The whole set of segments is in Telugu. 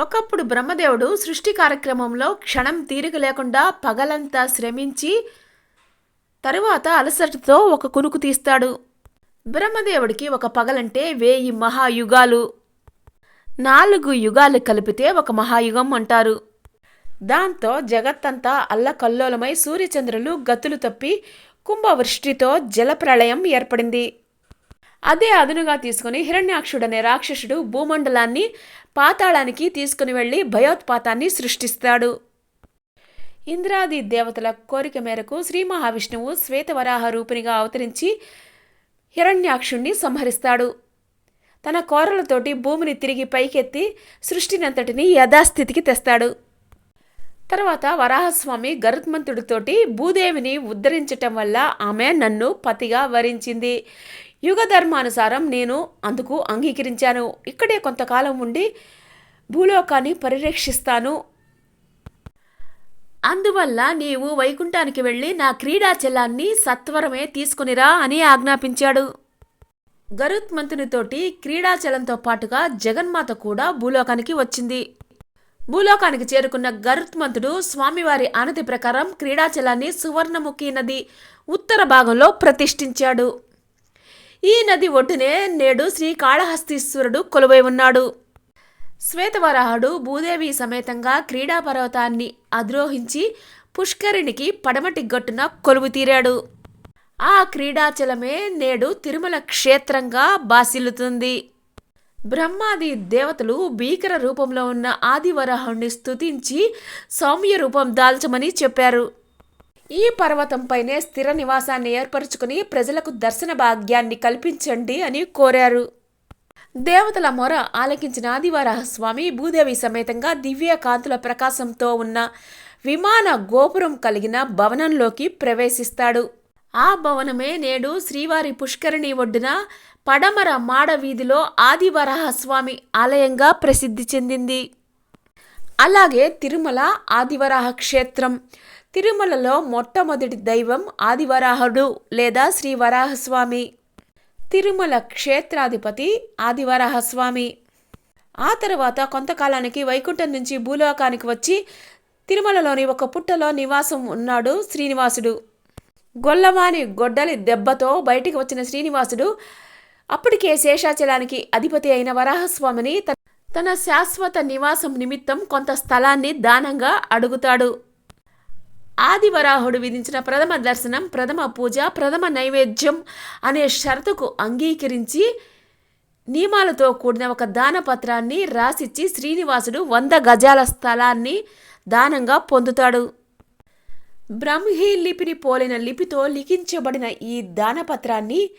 ఒకప్పుడు బ్రహ్మదేవుడు సృష్టి కార్యక్రమంలో క్షణం తీరిక లేకుండా పగలంతా శ్రమించి తరువాత అలసటతో ఒక కునుకు తీస్తాడు. బ్రహ్మదేవుడికి ఒక పగలంటే వేయి మహాయుగాలు. నాలుగు యుగాలు కలిపితే ఒక మహాయుగం అంటారు. దాంతో జగత్తంతా అల్లకల్లోలమై సూర్యచంద్రులు గతులు తప్పి కుంభవృష్టితో జలప్రళయం ఏర్పడింది. అదే అదునుగా తీసుకుని హిరణ్యాక్షుడనే రాక్షసుడు భూమండలాన్ని పాతాళానికి తీసుకుని వెళ్ళి భయోత్పాతాన్ని సృష్టిస్తాడు. ఇంద్రాది దేవతల కోరిక మేరకు శ్రీ మహావిష్ణువు శ్వేతవరాహ రూపిణిగా అవతరించి హిరణ్యాక్షుణ్ణి సంహరిస్తాడు. తన కోరలతోటి భూమిని తిరిగి పైకెత్తి సృష్టినంతటిని యథాస్థితికి తెస్తాడు. తర్వాత వరాహస్వామి గరుత్మంతుడితోటి భూదేవిని ఉద్ధరించటం వల్ల ఆమె నన్ను పతిగా వరించింది. యుగ ధర్మానుసారం నేను అందుకు అంగీకరించాను. ఇక్కడే కొంతకాలం ఉండి భూలోకాన్ని పరిరక్షిస్తాను. అందువల్ల నీవు వైకుంఠానికి వెళ్ళి నా క్రీడాచలాన్ని సత్వరమే తీసుకునిరా అని ఆజ్ఞాపించాడు. గరుత్మంతునితోటి క్రీడాచలంతో పాటుగా జగన్మాత కూడా భూలోకానికి వచ్చింది. భూలోకానికి చేరుకున్న గరుత్మంతుడు స్వామివారి ఆనతి ప్రకారం క్రీడాచలాన్ని సువర్ణముఖి నది ఉత్తర భాగంలో ప్రతిష్ఠించాడు. ఈ నది ఒడ్డునే నేడు శ్రీ కాళహస్తీశ్వరుడు కొలువై ఉన్నాడు. శ్వేతవరాహుడు భూదేవి సమేతంగా క్రీడా పర్వతాన్ని అధిరోహించి పుష్కరిణికి పడమటి గట్టున కొలువు తీరాడు. ఆ క్రీడాచలమే నేడు తిరుమల క్షేత్రంగా బాసిల్లుతుంది. బ్రహ్మాది దేవతలు భీకర రూపంలో ఉన్న ఆదివరాహుణ్ణి స్తుతించి సౌమ్య రూపం దాల్చమని చెప్పారు. ఈ పర్వతంపైనే స్థిర నివాసాన్ని ఏర్పరచుకుని ప్రజలకు దర్శన భాగ్యాన్ని కల్పించండి అని కోరారు. దేవతల మొర ఆలకించిన ఆదివరాహ స్వామి భూదేవి సమేతంగా దివ్య కాంతుల ప్రకాశంతో ఉన్న విమాన గోపురం కలిగిన భవనంలోకి ప్రవేశిస్తాడు. ఆ భవనమే నేడు శ్రీవారి పుష్కరిణి ఒడ్డున పడమర మాడ వీధిలో ఆలయంగా ప్రసిద్ధి చెందింది. అలాగే తిరుమల ఆదివరాహ క్షేత్రం. తిరుమలలో మొట్టమొదటి దైవం ఆదివరాహుడు లేదా శ్రీ వరాహస్వామి తిరుమల క్షేత్రాధిపతి ఆదివరాహస్వామి ఆ తర్వాత కొంతకాలానికి వైకుంఠం నుంచి భూలోకానికి వచ్చి తిరుమలలోని ఒక పుట్టలో నివాసం ఉన్నాడు శ్రీనివాసుడు. గొల్లవాని గొడ్డలి దెబ్బతో బయటికి వచ్చిన శ్రీనివాసుడు అప్పటికే శేషాచలానికి అధిపతి అయిన వరాహస్వామిని తన శాశ్వత నివాసం నిమిత్తం కొంత స్థలాన్ని దానంగా అడుగుతాడు. ఆదివరాహుడు విధించిన ప్రథమ దర్శనం ప్రథమ పూజ ప్రథమ నైవేద్యం అనే షరతుకు అంగీకరించి నియమాలతో కూడిన ఒక దానపత్రాన్ని రాసిచ్చి శ్రీనివాసుడు వంద గజాల స్థలాన్ని దానంగా పొందుతాడు. బ్రహ్మీ లిపిని పోలిన లిపితో లిఖించబడిన ఈ దానపత్రాన్ని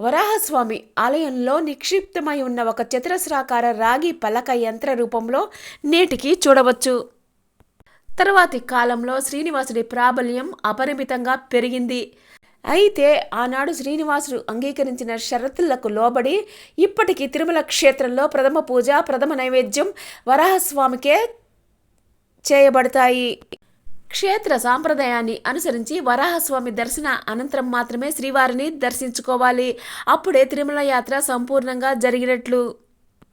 వరాహస్వామి ఆలయంలో నిక్షిప్తమై ఉన్న ఒక చతురస్రాకార రాగి పలక యంత్ర రూపంలో నేటికి చూడవచ్చు. తరువాతి కాలంలో శ్రీనివాసుడి ప్రాబల్యం అపరిమితంగా పెరిగింది. అయితే ఆనాడు శ్రీనివాసుడు అంగీకరించిన షరతులకు లోబడి ఇప్పటికీ తిరుమల క్షేత్రంలో ప్రథమ పూజ ప్రథమ నైవేద్యం వరాహస్వామికే చేయబడతాయి. క్షేత్ర సాంప్రదాయాన్ని అనుసరించి వరాహస్వామి దర్శన అనంతరం మాత్రమే శ్రీవారిని దర్శించుకోవాలి. అప్పుడే తిరుమల యాత్ర సంపూర్ణంగా జరిగినట్లు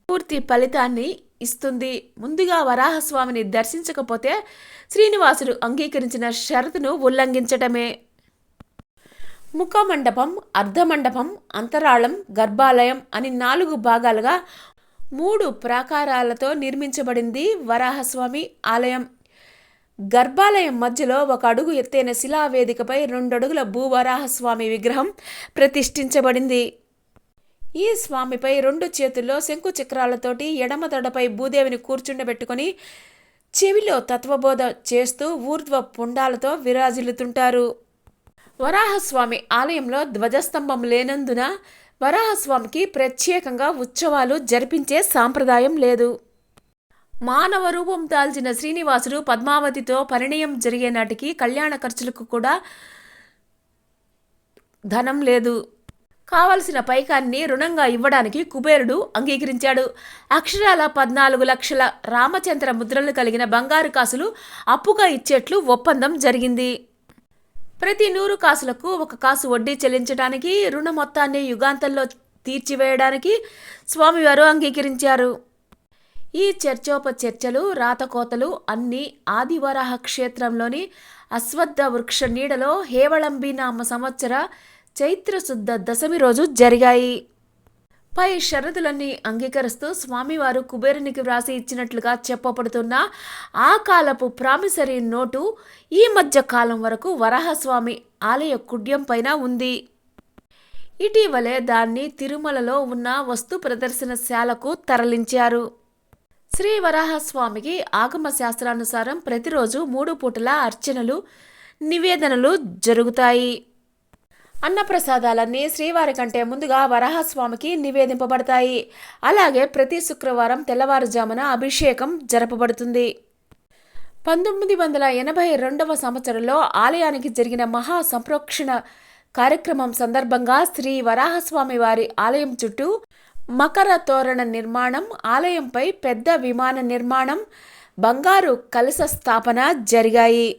పూర్తి ఫలితాన్ని ఇస్తుంది. ముందుగా వరాహస్వామిని దర్శించకపోతే శ్రీనివాసుడు అంగీకరించిన షరతును ఉల్లంఘించటమే. ముఖమండపం అర్ధమండపం అంతరాళం గర్భాలయం అని నాలుగు భాగాలుగా మూడు ప్రాకారాలతో నిర్మించబడింది వరాహస్వామి ఆలయం. గర్భాలయం మధ్యలో ఒక అడుగు ఎత్తైన శిలావేదికపై రెండడుగుల భూవరాహస్వామి విగ్రహం ప్రతిష్ఠించబడింది. ఈ స్వామిపై రెండు చేతుల్లో శంకు చక్రాలతోటి ఎడమ దొడపై భూదేవిని కూర్చుండబెట్టుకొని చెవిలో తత్వబోధ చేస్తూ ఊర్ధ్వ పుండాలతో విరాజిల్లుతుంటారు. వరాహస్వామి ఆలయంలో ధ్వజస్తంభం లేనందున వరాహస్వామికి ప్రత్యేకంగా ఉత్సవాలు జరిపించే సాంప్రదాయం లేదు. మానవ రూపం దాల్చిన శ్రీనివాసుడు పద్మావతితో పరిణయం జరిగే నాటికి కళ్యాణ ఖర్చులకు కూడా ధనం లేదు. కావలసిన పైకాన్ని రుణంగా ఇవ్వడానికి కుబేరుడు అంగీకరించాడు. అక్షరాల పద్నాలుగు లక్షల రామచంద్ర ముద్రలు కలిగిన బంగారు కాసులు అప్పుగా ఇచ్చేట్లు ఒప్పందం జరిగింది. ప్రతి నూరు కాసులకు ఒక కాసు వడ్డీ చెల్లించడానికి రుణ మొత్తాన్ని యుగాంతంలో తీర్చివేయడానికి స్వామివారు అంగీకరించారు. ఈ చర్చోపచర్చలు రాతకోతలు అన్నీ ఆదివరాహ క్షేత్రంలోని అశ్వత్థ వృక్ష నీడలో హేవళంబి నామ సంవత్సర చైత్రశుద్ధ దశమి రోజు జరిగాయి. పై షరతులన్నీ అంగీకరిస్తూ స్వామివారు కుబేరునికి వ్రాసి ఇచ్చినట్లుగా చెప్పబడుతున్న ఆ కాలపు ప్రామిసరీ నోటు ఈ మధ్య కాలం వరకు వరాహస్వామి ఆలయ కుడ్యం పైన ఉంది. ఇటీవలే దాన్ని తిరుమలలో ఉన్న వస్తు ప్రదర్శనశాలకు తరలించారు. శ్రీ వరాహస్వామికి ఆగమ శాస్త్రానుసారం ప్రతిరోజు మూడు పూటల అర్చనలు నివేదనలు జరుగుతాయి. అన్నప్రసాదాలన్నీ శ్రీవారి కంటే ముందుగా వరాహస్వామికి నివేదింపబడతాయి. అలాగే ప్రతి శుక్రవారం తెల్లవారుజామున అభిషేకం జరపబడుతుంది. పంతొమ్మిది వందల ఎనభై రెండవ సంవత్సరంలో ఆలయానికి జరిగిన మహా సంప్రోక్షణ కార్యక్రమం సందర్భంగా శ్రీ వరాహస్వామి వారి ఆలయం చుట్టూ మకర తోరణ నిర్మాణం ఆలయంపై పెద్ద విమాన నిర్మాణం బంగారు కలశ స్థాపన జరిగాయి.